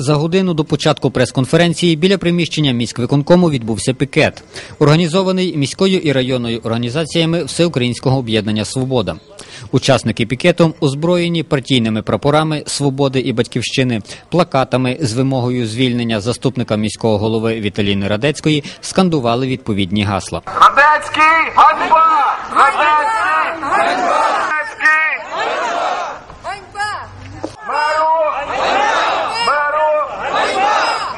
За годину до початку прес-конференції біля приміщення міськвиконкому відбувся пікет, організований міською і районною організаціями Всеукраїнського об'єднання Свобода. Учасники пікету озброєні партійними прапорами Свободи і Батьківщини, плакатами з вимогою звільнення заступника міського голови Віталіни Радецької скандували відповідні гасла. Радецький! Ганьба! Радецький! Ганьба! Радецький! Ганьба! Меру! Меру!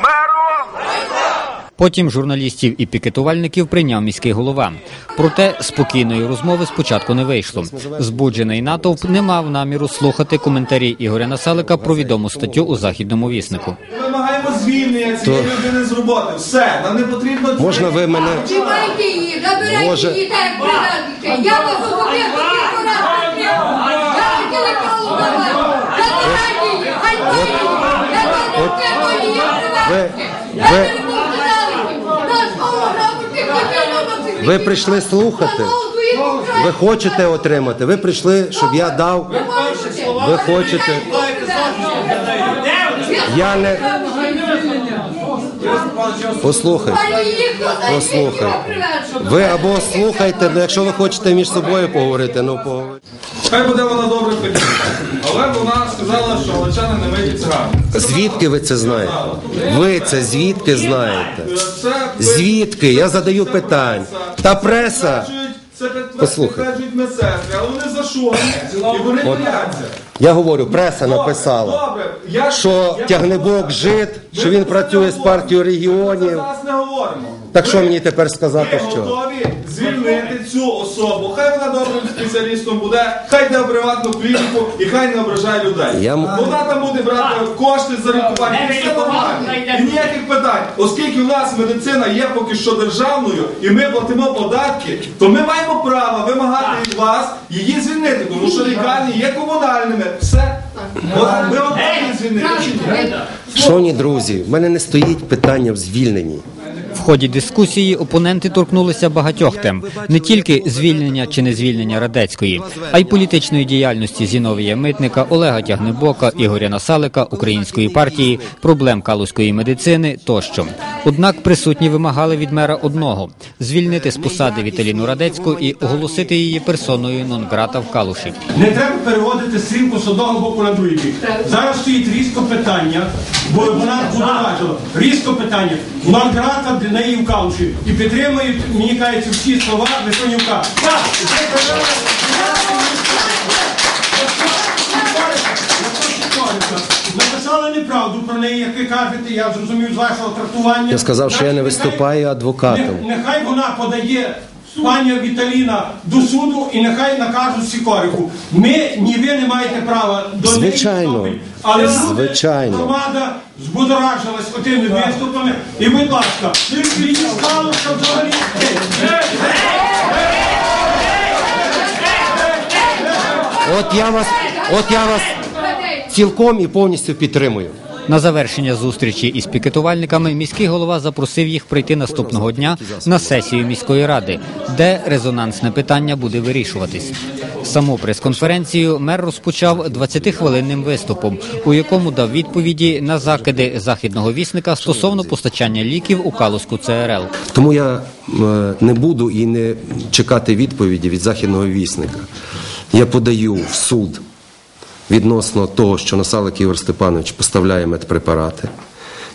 Меру! Потім журналістів і пікетувальників прийняв міський голова. Проте спокійної розмови спочатку не вийшло. Збуджений натовп не мав наміру слухати коментарі Ігоря Насалика про відому статтю у західному віснику. Вимагаємо звільнення цієї людини з роботи. Все, нам не потрібно. Можна ви мене Чіпайте її, забирайте Може- її так приватника. Я вас. Забирайте її. Я ви- ви прийшли слухати. Ви хочете отримати. Ви прийшли, щоб я дав. Ви хочете. Я не послухайте. Послухай. Ви або слухайте, якщо ви хочете між собою поговорити, ну поговорити. Хай буде вона добре питання, Але вона сказала, що галичани не вийдуть цигари. Звідки ви це знаєте? Ви це звідки знаєте? Звідки? Я задаю питань. Та преса. Це підтверджують- медсестри, але вони зашугані і вони бояться. Я говорю, преса написала, Добре, я що я- тягнебок жит, що він працює з партією Ми регіонів. зараз не говоримо. Так що мені тепер сказати, Ми що? готові звільнити цю особу. Хай вона добрим спеціалістом буде, хай йде в приватну клініку і хай не ображає людей. Я м- Вона там буде брати кошти за лікування. І все нормально. І ніяких питань. Оскільки в нас медицина є поки що державною, і ми платимо податки, то ми маємо право вимагати від вас її звільнити, тому що лікарні є комунальними. Все. Шановні друзі, в мене не стоїть питання в звільненні. В ході дискусії опоненти торкнулися багатьох тем не тільки звільнення чи не звільнення Радецької, а й політичної діяльності Зіновія Митника, Олега Тягнебока, Ігоря Насалика, Української партії, проблем калузької медицини тощо. Однак присутні вимагали від мера одного звільнити з посади Віталіну Радецьку і оголосити її персоною нон-грата в Калуші. Не треба переводити стрімку з одного боку на другий. Зараз стоїть різко питання, бо вона побачила. Різко питання. Награта для неї в калуші. І підтримують, мені кажуть, всі слова Лисонівка. Так. Написали неправду про неї, як ви кажете, я зрозумів з вашого трактування. Я сказав, що я не виступаю адвокатом. Нехай вона подає пані Віталіна до суду і нехай накажуть Сікоріку. Ми, ні ви не маєте права до Звичайно. вступити. Але люди, Звичайно. громада збудоражилась отими виступами. І, будь ласка, її стало, що взагалі. От я вас, от я вас цілком і повністю підтримую. На завершення зустрічі із пікетувальниками міський голова запросив їх прийти наступного дня на сесію міської ради, де резонансне питання буде вирішуватись. Саму прес-конференцію мер розпочав 20-хвилинним виступом, у якому дав відповіді на закиди західного вісника стосовно постачання ліків у Калузьку ЦРЛ. Тому я е, не буду і не чекати відповіді від західного вісника. Я подаю в суд відносно того, що Насалик Ігор Степанович поставляє медпрепарати.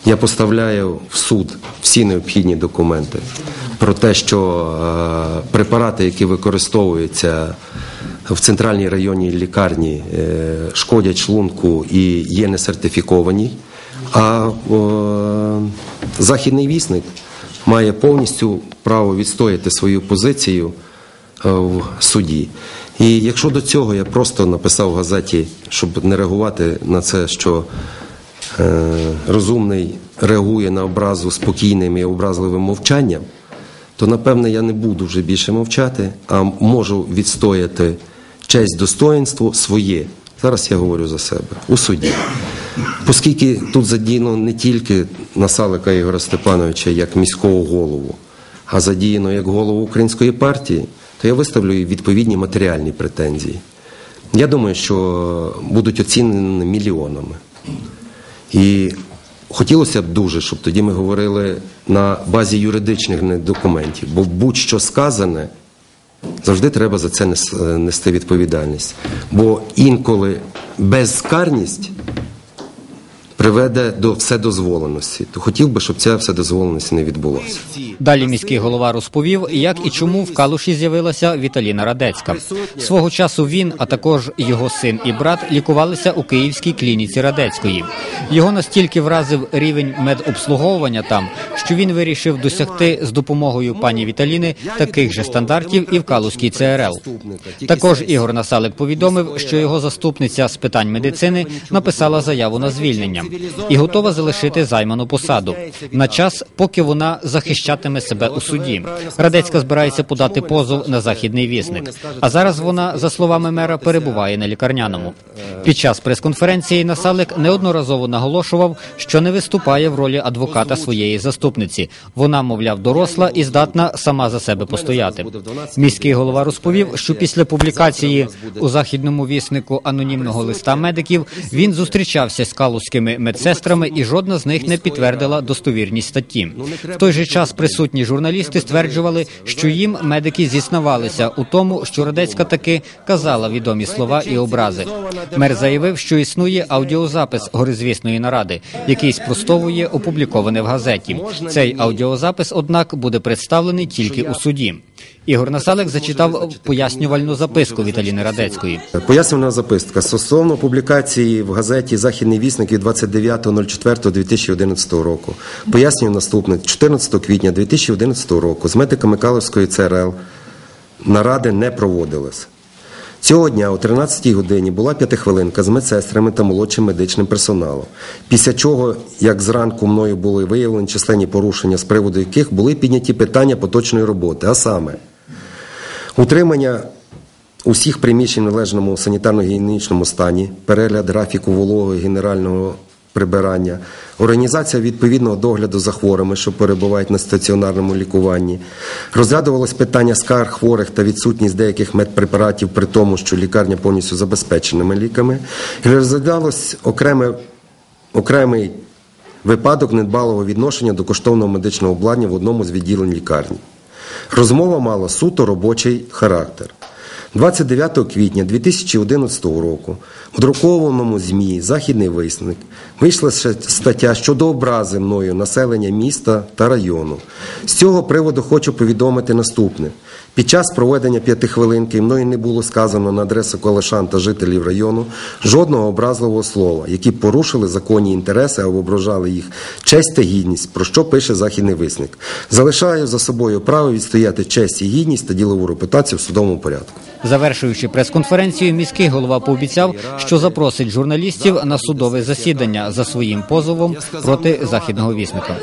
Я поставляю в суд всі необхідні документи про те, що е, препарати, які використовуються в центральній районній лікарні, е, шкодять шлунку і є несертифіковані. А е, західний вісник має повністю право відстояти свою позицію в суді. І якщо до цього я просто написав в газеті, щоб не реагувати на це, що е, розумний реагує на образу спокійним і образливим мовчанням, то напевне я не буду вже більше мовчати, а можу відстояти честь достоинство своє. Зараз я говорю за себе у суді. Оскільки тут задіяно не тільки Насалика Ігора Степановича як міського голову, а задіяно як голову української партії, то я виставлю відповідні матеріальні претензії. Я думаю, що будуть оцінені мільйонами. І хотілося б дуже, щоб тоді ми говорили на базі юридичних документів, бо будь-що сказане, завжди треба за це нести відповідальність. Бо інколи безкарність приведе до вседозволеності. То хотів би, щоб ця вседозволеність не відбулася. Далі міський голова розповів, як і чому в Калуші з'явилася Віталіна Радецька. Свого часу він, а також його син і брат, лікувалися у київській клініці Радецької. Його настільки вразив рівень медобслуговування там, що він вирішив досягти з допомогою пані Віталіни таких же стандартів і в Калузькій ЦРЛ. Також Ігор Насалик повідомив, що його заступниця з питань медицини написала заяву на звільнення і готова залишити займану посаду на час, поки вона захищатиме себе у суді. Радецька збирається подати позов на західний вісник. А зараз вона, за словами мера, перебуває на лікарняному. Під час прес-конференції Насалик неодноразово наголошував, що не виступає в ролі адвоката своєї заступниці. Вона, мовляв, доросла і здатна сама за себе постояти. Міський голова розповів, що після публікації у західному віснику анонімного листа медиків він зустрічався з калузькими медсестрами, і жодна з них не підтвердила достовірність статті. В той же час присутні журналісти стверджували, що їм медики зіснавалися у тому, що Радецька таки казала відомі слова і образи. Мер заявив, що існує аудіозапис горизвісної наради, який спростовує опубліковане в газеті. Цей аудіозапис, однак, буде представлений тільки у суді. Ігор Насалик зачитав пояснювальну записку Віталіни Радецької. Пояснювальна записка стосовно публікації в газеті Західний вісник від 29.04.2011 року. Пояснюю наступне: 14 квітня 2011 року з медиками Каловської ЦРЛ наради не проводилось. Цього дня о 13-й годині була п'ятихвилинка з медсестрами та молодшим медичним персоналом. Після чого, як зранку мною були виявлені численні порушення, з приводу яких були підняті питання поточної роботи, а саме утримання усіх приміщень в належному санітарно-гігієнічному стані, перегляд графіку вологи генерального прибирання, організація відповідного догляду за хворими, що перебувають на стаціонарному лікуванні. Розглядувалось питання скарг хворих та відсутність деяких медпрепаратів при тому, що лікарня повністю забезпеченими ліками. І розглядалось окреме, окремий випадок недбалого відношення до коштовного медичного обладнання в одному з відділень лікарні. Розмова мала суто робочий характер. 29 квітня 2011 року у друкованому ЗМІ Західний висник вийшла стаття щодо образи мною населення міста та району. З цього приводу хочу повідомити наступне. Під час проведення п'ятихвилинки мною не було сказано на адресу колешан та жителів району жодного образливого слова, які порушили законні інтереси або ображали їх честь та гідність, про що пише Західний висник. Залишаю за собою право відстояти честь і гідність та ділову репутацію в судовому порядку. Завершуючи прес-конференцію, міський голова пообіцяв, що запросить журналістів на судове засідання за своїм позовом проти західного вісника.